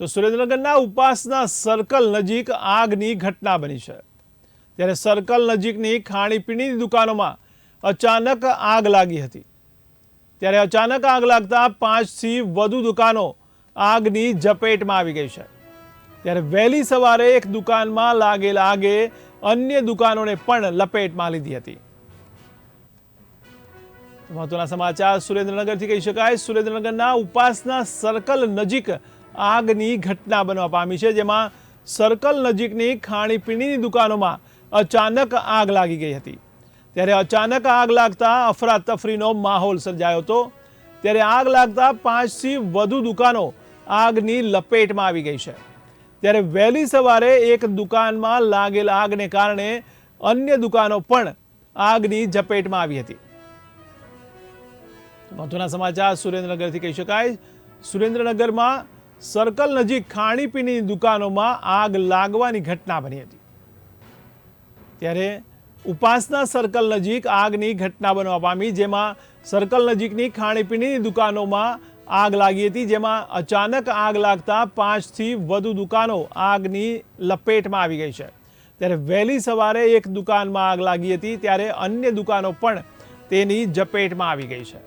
તો સુરેન્દ્રનગરના ઉપાસના સર્કલ નજીક આગની ઘટના બની છે. ત્યારે સર્કલ નજીકની ખાણીપીણીની દુકાનોમાં અચાનક આગ લાગી હતી. ત્યારે અચાનક આગ લાગતા પાંચથી વધુ દુકાનો આગની ઝપેટમાં આવી ગઈ છે. ત્યારે વહેલી સવારે એક દુકાનમાં લાગેલ આગે અન્ય દુકાનોને પણ લપેટમાં લીધી હતી. મહત્વના સમાચાર સુરેન્દ્રનગરથી કહી શકાય. સુરેન્દ્રનગરના ઉપાસના સર્કલ નજીક આગની ઘટના બનવા પામી છે, જેમાં સર્કલ નજીકની ખાણીપીણીની દુકાનોમાં અચાનક આગ લાગી ગઈ હતી. ત્યારે અચાનક આગ લાગતા અફરાતફરીનો માહોલ સર્જાયો હતો. ત્યારે આગ લાગતા પાંચથી વધુ દુકાનો આગની લપેટમાં આવી ગઈ છે. ત્યારે વહેલી સવારે એક દુકાનમાં લાગેલ આગને કારણે અન્ય દુકાનો પણ આગની ઝપેટમાં આવી હતી. મહત્વના સમાચાર સુરેન્દ્રનગરથી કહી શકાય. સુરેન્દ્રનગરમાં સર્કલ નજીક ખાણીપીણીની દુકાનોમાં આગ લાગવાની ઘટના બની હતી. ત્યારે ઉપાસના સર્કલ નજીક આગની ઘટના બનવા પામી, જેમાં સર્કલ નજીકની ખાણીપીણીની દુકાનોમાં આગ લાગી હતી, જેમાં અચાનક આગ લાગતા પાંચથી વધુ દુકાનો આગની લપેટમાં આવી ગઈ છે. ત્યારે વહેલી સવારે એક દુકાનમાં આગ લાગી હતી, ત્યારે અન્ય દુકાનો પણ તેની ઝપેટમાં આવી ગઈ છે.